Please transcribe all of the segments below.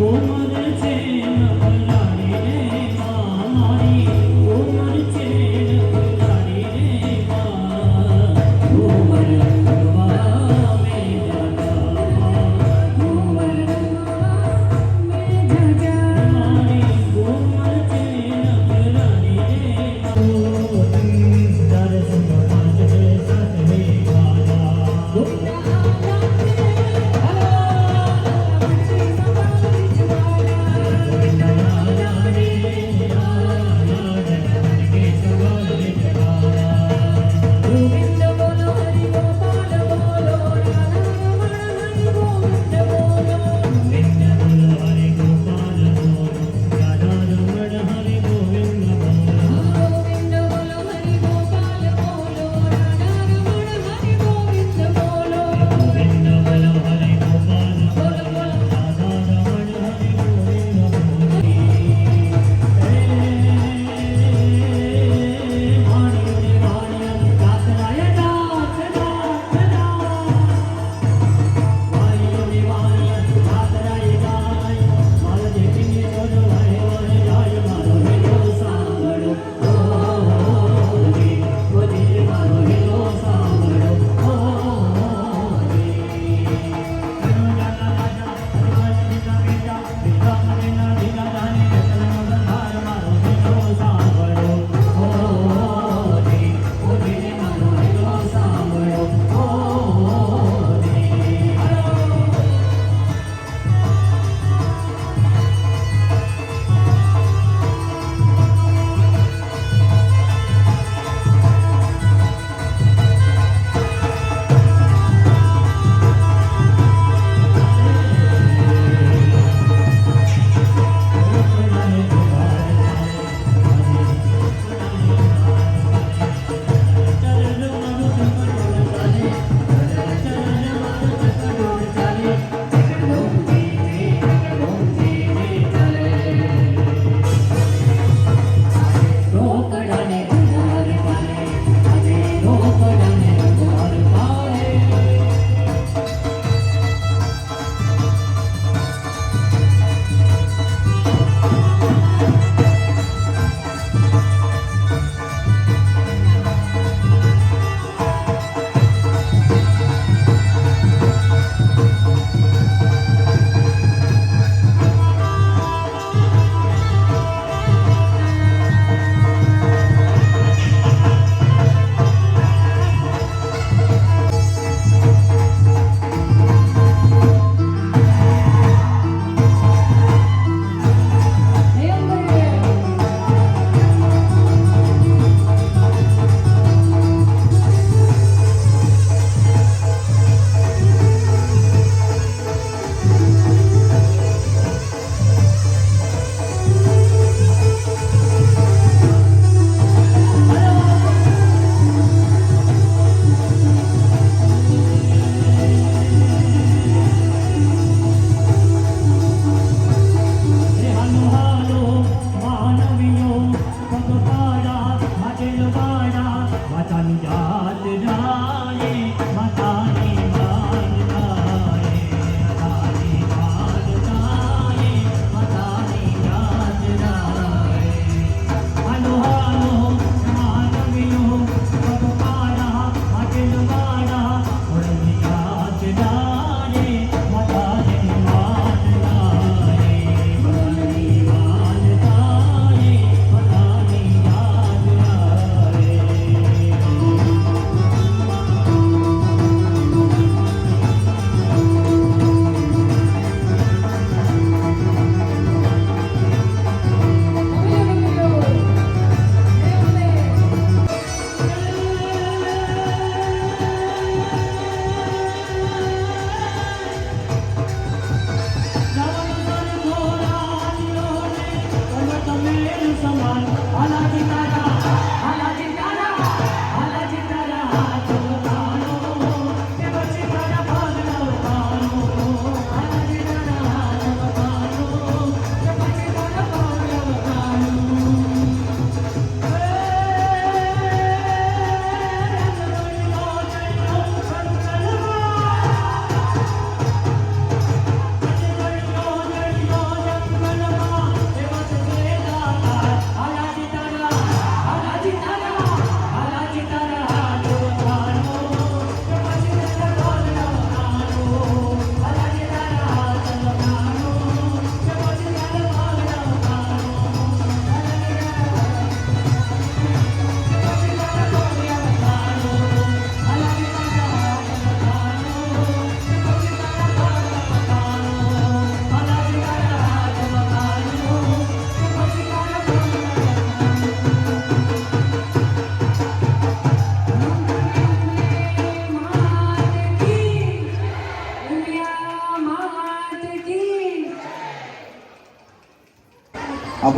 我们。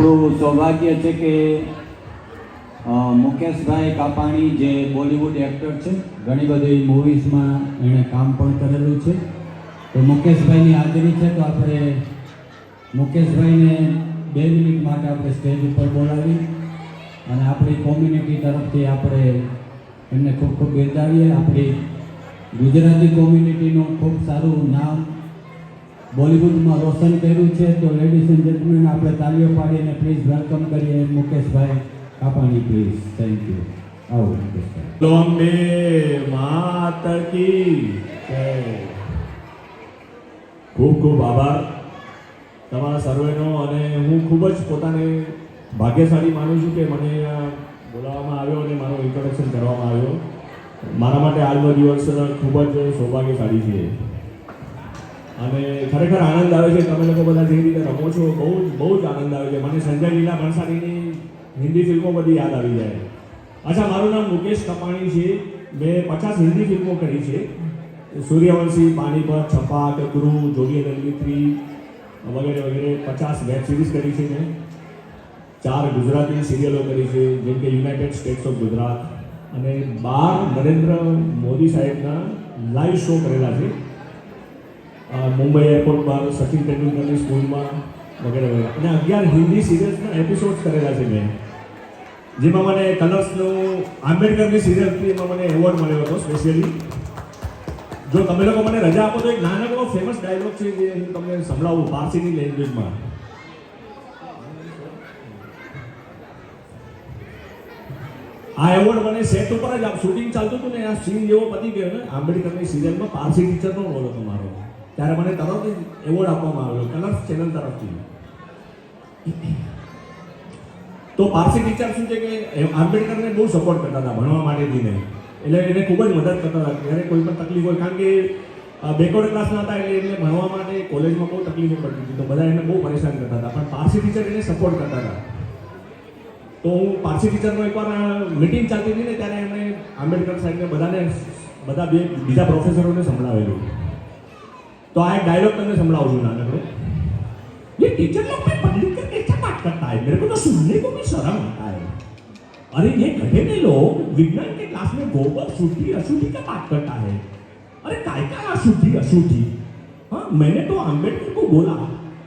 આપણું સૌભાગ્ય છે કે મુકેશભાઈ કાપાણી જે બોલિવૂડ એક્ટર છે, ઘણી બધી મૂવીઝમાં એણે કામ પણ કરેલું છે. તો મુકેશભાઈની હાજરી છે તો આપણે મુકેશભાઈને બે મિનિટ માટે આપણે સ્ટેજ ઉપર બોલાવી અને આપણી કોમ્યુનિટી તરફથી આપણે એમને ખૂબ ખૂબ બિરદાવીએ. આપણી ગુજરાતી કોમ્યુનિટીનું ખૂબ સારું નામ બોલિવૂડમાં રોશન કર્યું છે, તો લેડીઝ એન્ડ જેન્ટલમેન આપણે તાલીઓ પાડીને પ્લીઝ વેલકમ કરીએ Mukeshbhai Kapani please thank you આવો, મુકેશભાઈ. બોલો અંબે માત કી ખૂબ ખૂબ આભાર તમારા સર્વેનો અને હું ખૂબ જ પોતાને ભાગ્યશાળી માનું છું કે મને બોલાવવામાં આવ્યો અને મારો ઇન્ટ્રોડક્શન કરવામાં આવ્યો. મારા માટે આજનો દિવસ ખૂબ જ સૌભાગ્યશાળી છે. અને ખરેખર આનંદ આવે છે. તમે લોકો બધા જે રીતે રમો છો, બહુ જ બહુ જ આનંદ આવે છે. મને સંજય લીલા ભણસાલીની હિન્દી ફિલ્મો બધી યાદ આવી જાય અચ્છા, મારું નામ મુકેશ કપાણી છે. મેં પચાસ હિન્દી ફિલ્મો કરી છે. સૂર્યવંશી, પાણીપત, છપાક, ગુરુ જોડી રંગી થ્રી વગેરે વગેરે પચાસ વેબ સિરીઝ કરી છે મેં. ચાર ગુજરાતી સિરિયલો કરી છે, જેમ કે યુનાઇટેડ સ્ટેટ્સ ઓફ ગુજરાત અને બાર નરેન્દ્ર મોદી સાહેબના લાઈવ શો કરેલા છે. મુંબઈ એરપોર્ટ પર સચિન તેંડુલકરની સ્કૂલમાં વગેરે વગેરે. અને અગિયાર હિન્દી સિરિયલ્સના એપિસોડ્સ કરેલા છે મેં. જેમાં મને કલર્સનું, આંબેડકરની સિરિયલથી એમાં મને એવોર્ડ મળ્યો હતો સ્પેશિયલી જો તમે લોકો મને રજા આપો તો એક નાનકડો ફેમસ ડાયલોગ છે જે હું તમને સંભળાવું પારસીની લેંગ્વેજમાં આ એવોર્ડ મને સેટ ઉપર જ શૂટિંગ ચાલતું હતું ને, આ સીન જેવો પતી ગયો ને, આંબેડકરની સિરિયલમાં પારસી ટીચરનો રોલ હતો મારો. ત્યારે મને તરત જ એવોર્ડ આપવામાં આવ્યો કલર્સ ચેનલ તરફથી. તો પારસી ટીચર શું છે કે આંબેડકરને બહુ સપોર્ટ કરતા હતા, ભણવા માટે દીને એટલે એને ખૂબ જ મદદ કરતા હતા. જ્યારે કોઈ પણ તકલીફ હોય, કારણ કે બેકવર્ડ ક્લાસના હતા એટલે એમને ભણવા માટે કોલેજમાં બહુ તકલીફો પડતી હતી. તો બધા એને બહુ પરેશાન કરતા હતા. પણ પારસી ટીચર એને સપોર્ટ કરતા હતા. તો હું પારસી ટીચરનો એકવાર મિટિંગ ચાલતી હતી ને, ત્યારે એમણે આંબેડકર સાહેબને બધાને, બધા બે, બીજા પ્રોફેસરોને સંભળાવેલું. તો આ એક ડાયલોગ તમને સંભળાવું છું નાનકડો ये टीचर लोग पे पब्लिक का कैसा बात करता है मेरे को तो सुनने को भी शर्म आता है अरे ये गधे में लोग विज्ञान के क्लास में गोबर शुद्धि अशुद्धि का बात करता है अरे काय का अशुद्धि अशुद्धि हाँ मैंने तो अम्बेडकर को बोला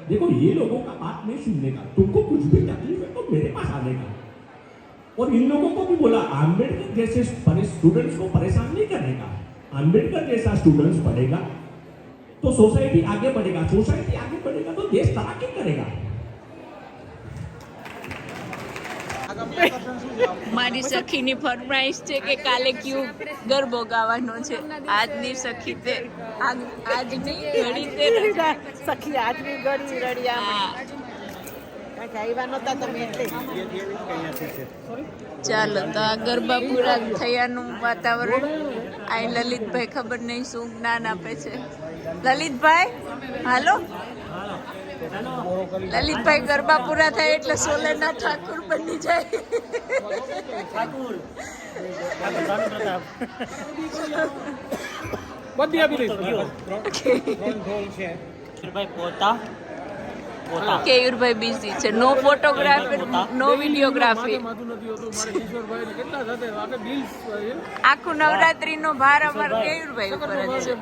देखो ये लोगों का बात नहीं सुनने का तुमको कुछ भी तकलीफ है तो मेरे पास आने का और इन लोगों को भी बोला अम्बेडकर जैसे स्टूडेंट्स को परेशान नहीं करने का अम्बेडकर जैसा स्टूडेंट्स पढ़ेगा तो सोसाइटी आगे बढ़ेगा सोसाइटी आगे बढ़ेगा तो देश तरक्की करेगा મારી સખીની ફરમાઈશ છે કે કાલે ક્યુ ગરબો ગાવાનો છે આજની સખી તે આજ- આજની ઘડી તે રજા. સખી આજની ગળી રડિયા હા, કારણ કે આવ્યા નહોતા તમે એટલે ચાલો તો આ ગરબા પૂરા થયાનું વાતાવરણ આ લલિતભાઈ ખબર નહીં શું જ્ઞાન આપે છે લલિતભાઈ હાલો. લલિતભાઈ ગરબા પૂરા થાય એટલે સોલેના ઠાકુર બની જાય. બધી આપી દઈશ. ભાઈ પોતા પોતા કેયુરભાઈ બિઝી છે. નો ફોટોગ્રાફી નો વિડીયોગ્રાફી આખું નવરાત્રી નો ભાર અમાર કેયુરભાઈ ઉપર જ છે.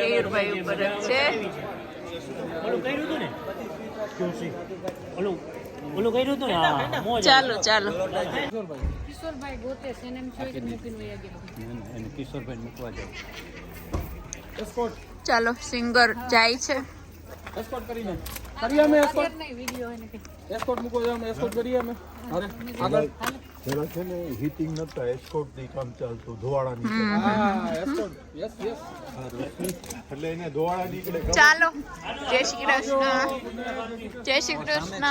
કેયુરભાઈ ઉપર જ છે. ઓલું કર્યું હતું ને? ઓલું ઓલું કર્યું હતું ને? ચાલો ચાલો. કિશોરભાઈ ગોતે છે એને મૂકીને ચાલો સિંગર જાય છે. એસ્કોટ કરીને. કરીએ અમે એસ્કોર્ટ નહીં વિડિયો એને કે એસ્કોટ મૂકો જો અમે એસ્કોર્ટ કરીએ અમે. અરે આગળ. જરા છે ને હીટિંગ નતા એસ્કોર્ટની કામ ચાલતું ની હા એસ્કોર્ટ યસ યસ એટલે એને ધોવાડા નીકળે ચાલો. જય શ્રી કૃષ્ણ. જય શ્રી કૃષ્ણ.